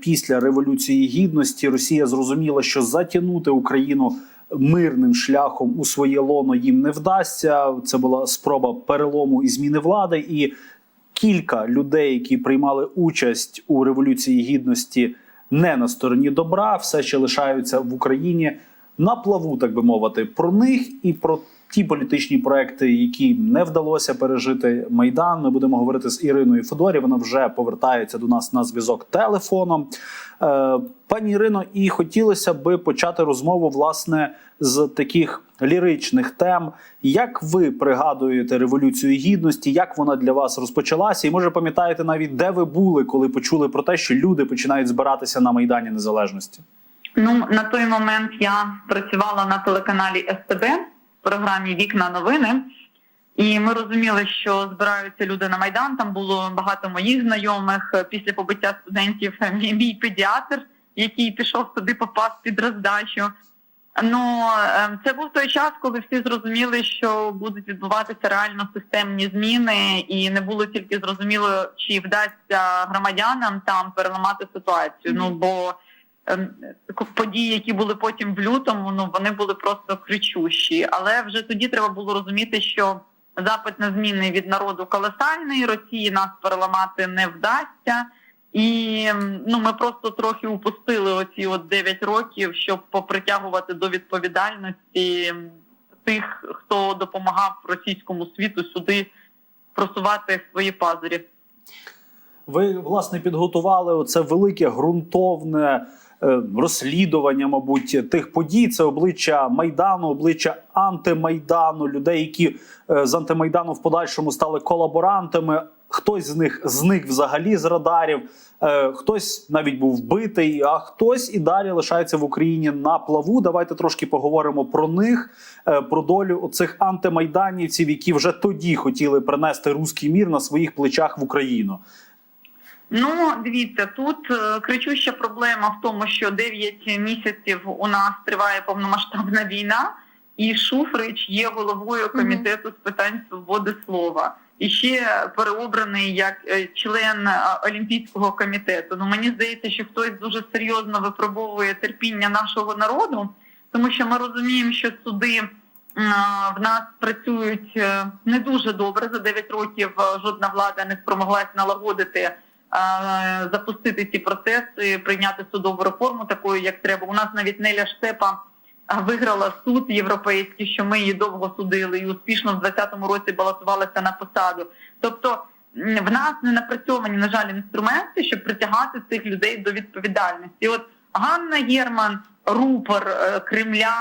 після революції гідності Росія зрозуміла, що затягнути Україну мирним шляхом у своє лоно їм не вдасться. Це була спроба перелому і зміни влади. І кілька людей, які приймали участь у революції гідності, не на стороні добра, все ще лишаються в Україні на плаву, так би мовити, про них і про ті політичні проекти, які не вдалося пережити майдан. Ми будемо говорити з Іриною Федорі. Вона вже повертається до нас на зв'язок телефоном. Е, пані Ірино, і хотілося би почати розмову власне з таких ліричних тем. Як ви пригадуєте революцію гідності? Як вона для вас розпочалася? І може пам'ятаєте навіть де ви були, коли почули про те, що люди починають збиратися на майдані незалежності? Ну на той момент я працювала на телеканалі СТБ програмі Вікна новини, і ми розуміли, що збираються люди на майдан. Там було багато моїх знайомих. Після побиття студентів мій, мій педіатр, який пішов туди, попав під роздачу. Ну е, це був той час, коли всі зрозуміли, що будуть відбуватися реально системні зміни, і не було тільки зрозуміло, чи вдасться громадянам там переламати ситуацію. Ну бо події, які були потім в лютому, ну вони були просто кричущі. Але вже тоді треба було розуміти, що запит на зміни від народу колосальний, Росії нас переламати не вдасться. І ну ми просто трохи упустили оці от 9 років, щоб попритягувати до відповідальності тих, хто допомагав російському світу сюди просувати свої пазурі. Ви власне підготували оце велике ґрунтовне розслідування, мабуть, тих подій. Це обличчя майдану, обличчя антимайдану, людей, які е, з антимайдану в подальшому стали колаборантами. Хтось з них зник взагалі з радарів, е, хтось навіть був вбитий, а хтось і далі лишається в Україні на плаву. Давайте трошки поговоримо про них, е, про долю оцих антимайданівців, які вже тоді хотіли принести руський мір на своїх плечах в Україну. Ну, дивіться, тут е, кричуща проблема в тому, що 9 місяців у нас триває повномасштабна війна, і Шуфрич є головою комітету з питань свободи слова. І ще переобраний як е, член е, Олімпійського комітету. Ну мені здається, що хтось дуже серйозно випробовує терпіння нашого народу, тому що ми розуміємо, що суди в нас працюють е, не дуже добре. За 9 років е, жодна влада не спромоглась налагодити е, запустити ці процеси, прийняти судову реформу такою, як треба. У нас навіть Неля Штепа виграла суд європейський, що ми її довго судили, і успішно в 2020 році балотувалася на посаду. Тобто в нас не напрацьовані, на жаль, інструменти, щоб притягати цих людей до відповідальності. І От Ганна Герман, рупор е, Кремля,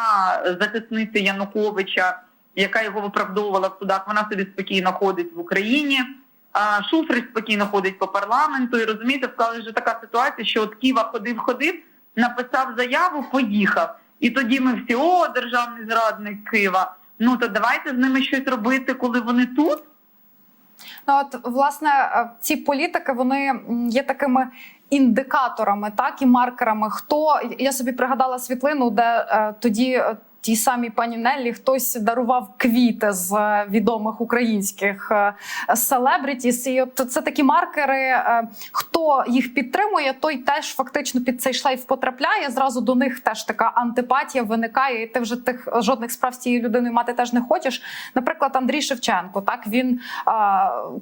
захисниця Януковича, яка його виправдовувала в судах, вона собі спокійно ходить в Україні. Шуфрич спокійно ходить по парламенту і розумієте, склалася вже така ситуація, що от Ківа ходив, ходив, написав заяву, поїхав. І тоді ми всі о, державний зрадник Києва. Ну то давайте з ними щось робити, коли вони тут. Ну, от власне е, ці політики вони є такими індикаторами, так і маркерами. Хто я собі пригадала світлину, де е, тоді. Тій самій пані Неллі хтось дарував квіти з е, відомих українських селебрітіс. І от це такі маркери. е, Хто їх підтримує, той теж фактично під цей шлейф потрапляє. Зразу до них теж така антипатія виникає. І ти вже тих жодних справ з цією людиною мати теж не хочеш. Наприклад, Андрій Шевченко, так він е,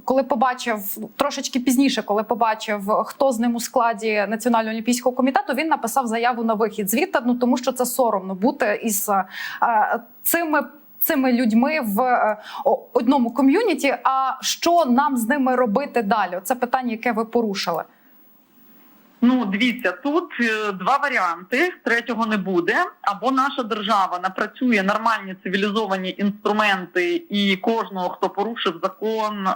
коли побачив трошечки пізніше, коли побачив, хто з ним у складі Національного олімпійського комітету, він написав заяву на вихід звідти, ну тому що це соромно бути із цими. Цими людьми в е, одному ком'юніті. А що нам з ними робити далі? Це питання, яке ви порушили. Ну, дивіться, тут е, два варіанти. Третього не буде. Або наша держава напрацює нормальні цивілізовані інструменти, і кожного, хто порушив закон, е,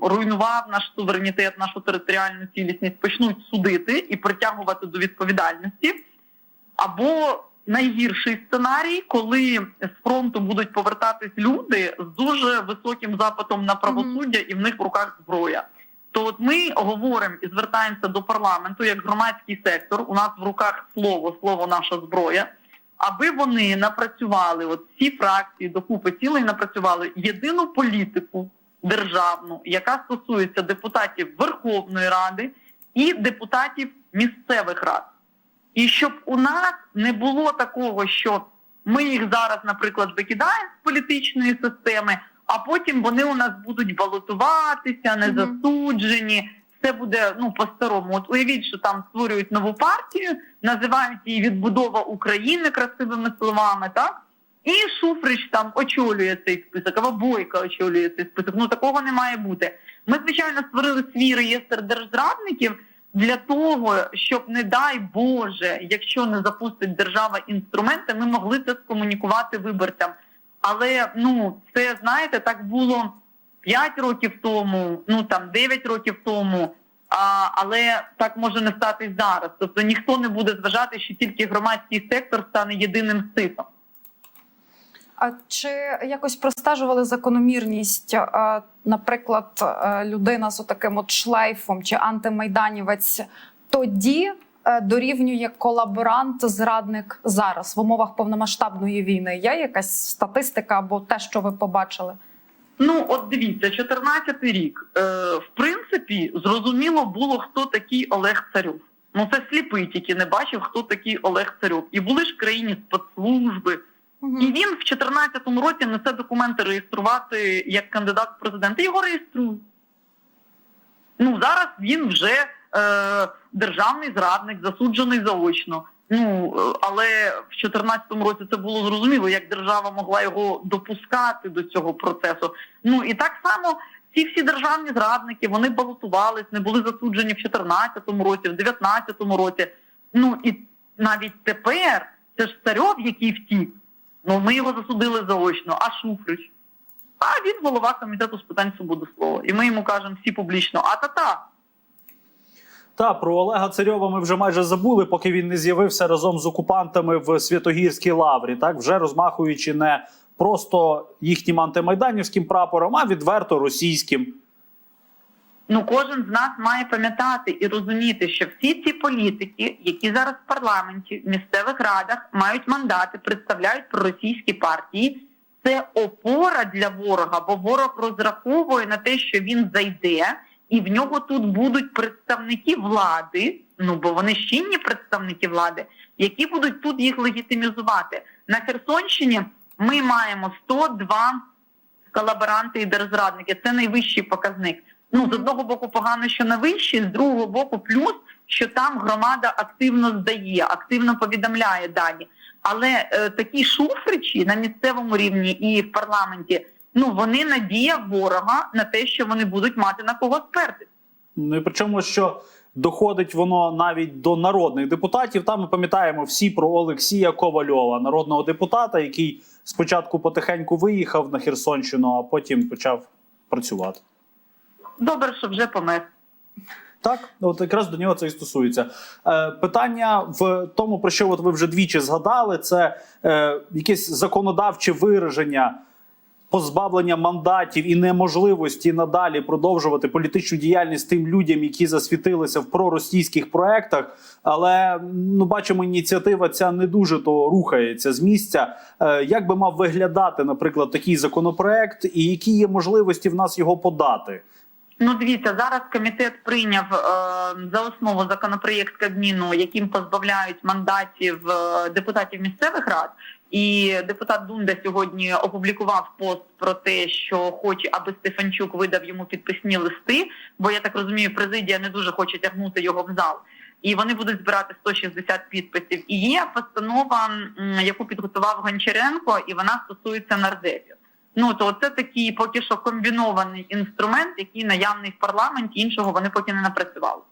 руйнував наш суверенітет, нашу територіальну цілісність, почнуть судити і притягувати до відповідальності. Або найгірший сценарій, коли з фронту будуть повертатись люди з дуже високим запитом на правосуддя, і в них в руках зброя. То от ми говоримо і звертаємося до парламенту як громадський сектор. У нас в руках слово, слово наша зброя. Аби вони напрацювали, от всі фракції докупи цілий напрацювали єдину політику державну, яка стосується депутатів Верховної Ради і депутатів місцевих рад. І щоб у нас не було такого, що ми їх зараз, наприклад, викидаємо з політичної системи, а потім вони у нас будуть балотуватися, не засуджені. Все буде ну по-старому. От уявіть, що там створюють нову партію, називають її відбудова України красивими словами, так? І Шуфрич там очолює цей список, або Бойко очолює цей список. Ну такого не має бути. Ми, звичайно, створили свій реєстр держзрадників для того, щоб, не дай Боже, якщо не запустить держава інструменти, ми могли це скомунікувати виборцям. Але ну це знаєте, так було 5 років тому, ну там 9 років тому. А, але так може не статись зараз. Тобто ніхто не буде зважати, що тільки громадський сектор стане єдиним ситом. А чи якось простежували закономірність, е, наприклад, е, людина з таким от шлейфом чи антимайданівець тоді е, дорівнює колаборант, зрадник зараз в умовах повномасштабної війни? Є якась статистика або те, що ви побачили? Ну, от дивіться, 14 рік. Е, в принципі, зрозуміло було, хто такий Олег Царьов. Ну, це сліпий тільки не бачив, хто такий Олег Царьов. І були ж країні спецслужби. І він в 2014 році несе документи реєструвати як кандидат в президенти. Його реєструють. Ну, зараз він вже е, державний зрадник, засуджений заочно. Ну, е, але в 2014 році це було зрозуміло, як держава могла його допускати до цього процесу. Ну і так само ці всі державні зрадники вони балотувались, не були засуджені в 2014 році, в 2019 році. Ну і навіть тепер це ж царьов, який втік. Ну ми його засудили заочно, а Шуфрич. А він голова комітету з питань свободи слова. І ми йому кажемо всі публічно, а та-та. Та про Олега Царьова ми вже майже забули, поки він не з'явився разом з окупантами в Святогірській лаврі, так вже розмахуючи не просто їхнім антимайданівським прапором, а відверто російським. Ну, кожен з нас має пам'ятати і розуміти, що всі ці політики, які зараз в парламенті, в місцевих радах мають мандати, представляють проросійські партії. Це опора для ворога, бо ворог розраховує на те, що він зайде, і в нього тут будуть представники влади. Ну бо вони ж чинні представники влади, які будуть тут їх легітимізувати. На Херсонщині ми маємо 102 колаборанти і держзрадники. Це найвищий показник. Ну з одного боку погано, що на вищий, з другого боку, плюс, що там громада активно здає, активно повідомляє дані. Але е, такі шуфричі на місцевому рівні і в парламенті, ну вони надія ворога на те, що вони будуть мати на кого сперти. Ну і причому, що доходить воно навіть до народних депутатів. Там ми пам'ятаємо всі про Олексія Ковальова, народного депутата, який спочатку потихеньку виїхав на Херсонщину, а потім почав працювати. Добре, що вже помер. Так, от якраз до нього це і стосується. Е, питання в тому, про що от ви вже двічі згадали, це е, якесь законодавче вираження, позбавлення мандатів і неможливості надалі продовжувати політичну діяльність тим людям, які засвітилися в проросійських проектах. Але ну бачимо, ініціатива ця не дуже то рухається з місця. Е, як би мав виглядати, наприклад, такий законопроект, і які є можливості в нас його подати? Ну, дивіться, зараз комітет прийняв е, за основу законопроєкт Кабміну, яким позбавляють мандатів е, депутатів місцевих рад. І депутат Дунда сьогодні опублікував пост про те, що хоче, аби Стефанчук видав йому підписні листи. Бо я так розумію, президія не дуже хоче тягнути його в зал. І вони будуть збирати 160 підписів. І є постанова, яку підготував Гончаренко, і вона стосується нардепів. Ну то це такий поки що комбінований інструмент, який наявний в парламенті. Іншого вони поки не напрацювали.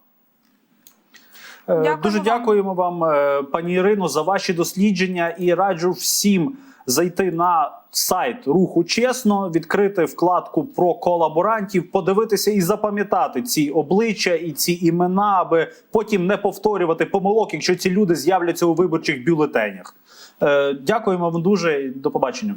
Е, Дякуємо Дуже вам. дякуємо вам, е, пані Ірино, за ваші дослідження і раджу всім зайти на сайт руху чесно, відкрити вкладку про колаборантів, подивитися і запам'ятати ці обличчя і ці імена, аби потім не повторювати помилок, якщо ці люди з'являться у виборчих бюлетенях. Е, Дякуємо вам дуже. і До побачення.